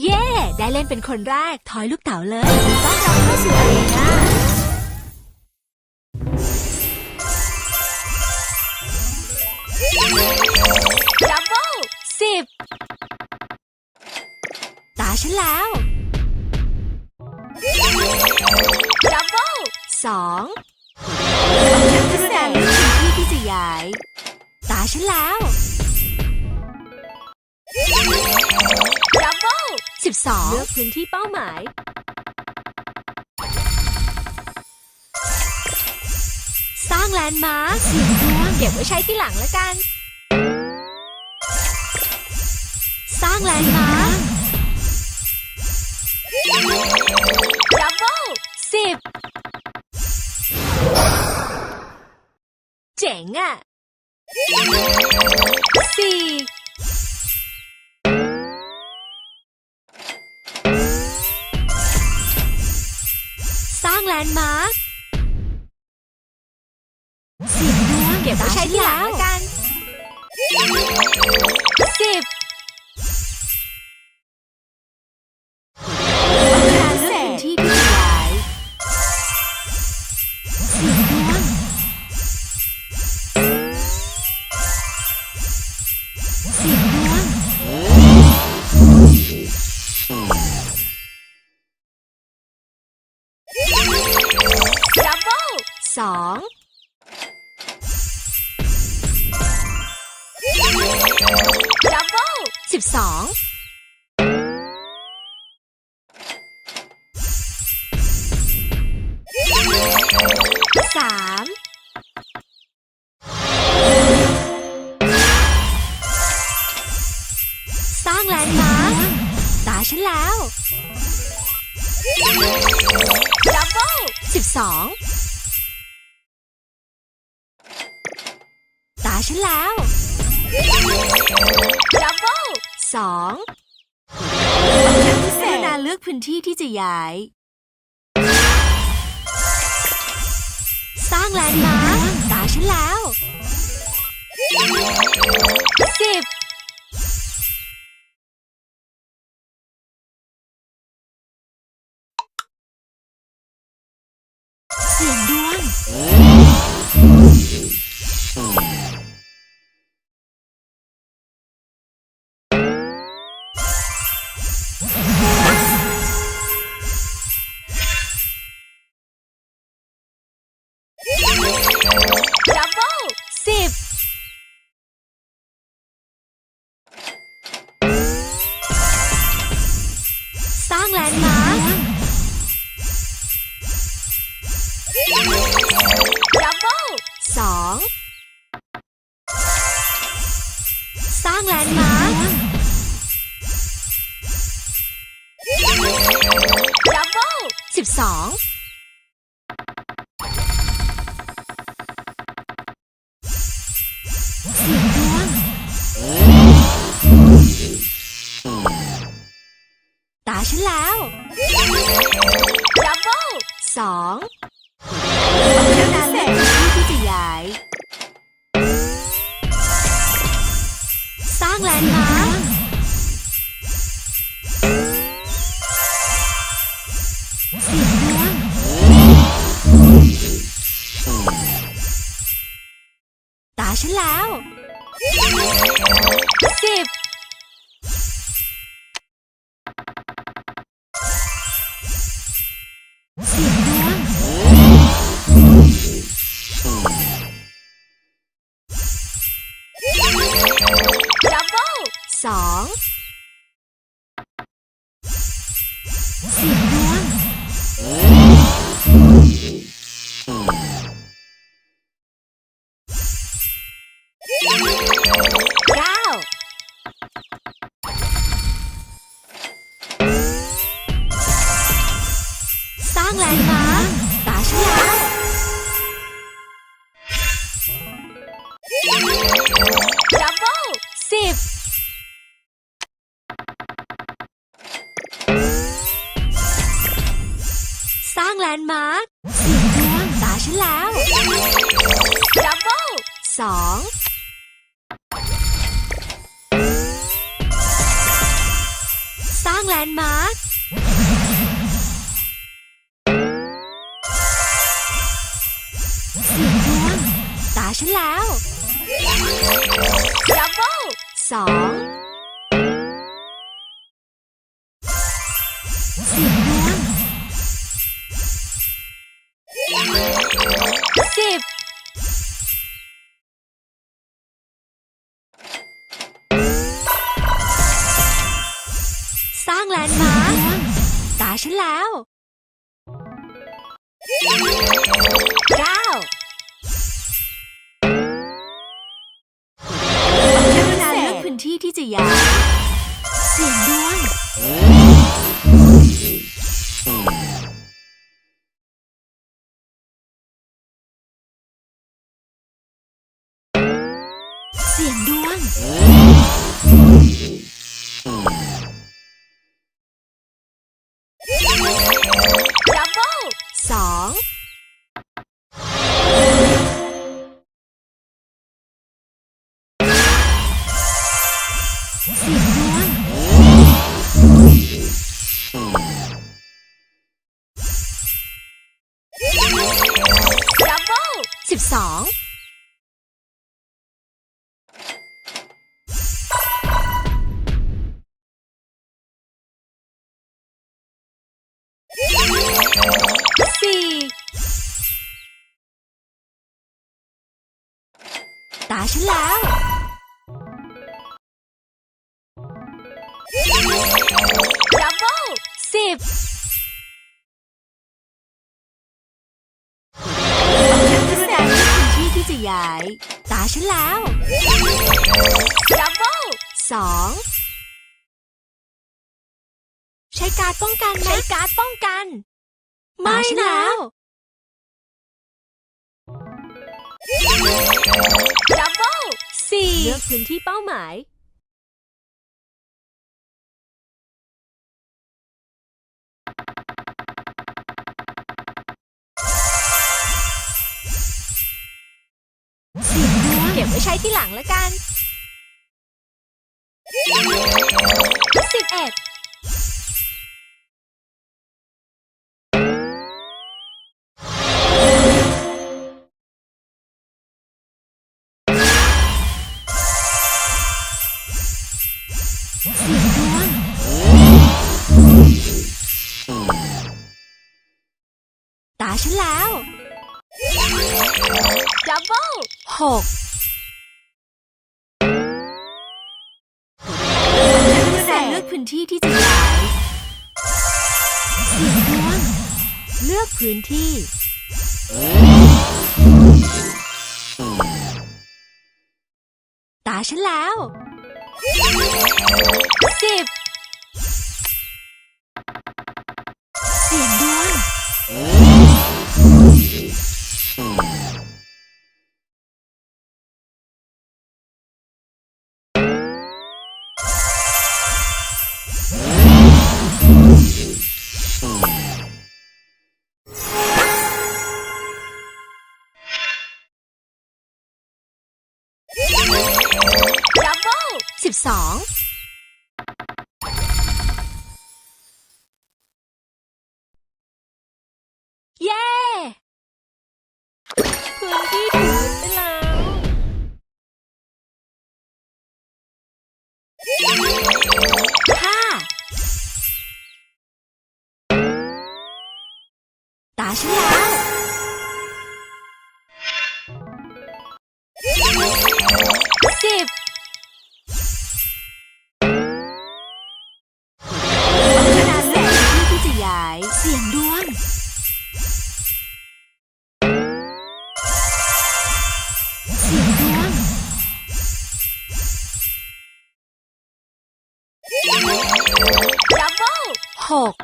เย่ได้เล่นเป็นคนแรก ถอยลูกเต๋าเลยต้อนรับเข้าสู่อารีนาดับเบิลสิบตาฉันแล้ว ดับเบิลสองฉันกรุณาเลือกพื้นที่ที่จะย้าย ตาฉันแล้ว 2 เลือกพื้นที่เป้าหมาย สร้างแลนด์มาร์คเสีดวงเก็บไว้ใช้ที่หลังละกัน สร้างแลนด์มาร์คดับเบิลสิบเจ๋งอะ่ะสี่ นด์มาร์คเสียงดวงเก็บไว้ใช้ที่หลังแล้วกันสิบ 12สามสร้างแลนด์มาตาฉันแล้วดับเบิลสิบสองตาฉันแล้ว สองฉันพิเศษนาเลือกพื้นที่ที่จะย้าย สร้างแลนด์มาร์ค 2. สร้างแลนด์มาร์คดับเบิล12 ฉันแล้วสิบเสียงดวงดับเบิลสองางแลนด์มาร์คตาฉันแล้วดับเบิลสิบสร้างแลนด์มาร์คสียงดวงตาฉันแล้วดับเบิลสองสร้างแลนด์มาร์ค ฉันแล้วดับเบิลสองสียงดวงสิบสร้างแลนด์มาร์คตาฉันแล้วเก้า นที่ที่จะย้ายเสียงดวงเสียงดวงดับเบิลสอง 12สี่ตาฉันแล้วดับเบิลสิบ ย้าย ตาฉันแล้วดับเบิลสองใช้การดป้องกันไหมใช้การดป้องกัน ไม่แล้วดับเบิลสี่เลือกพื้นที่เป้าหมาย ใช้ที่หลังล้วกันสิบเอ็ดตาฉันแล้วดับเบิลหก นที่ที่จะขายเสียงดวงเลือกพื้นที่ ตาฉันแล้วสิบ 12 สียงดวงดับเบิลหก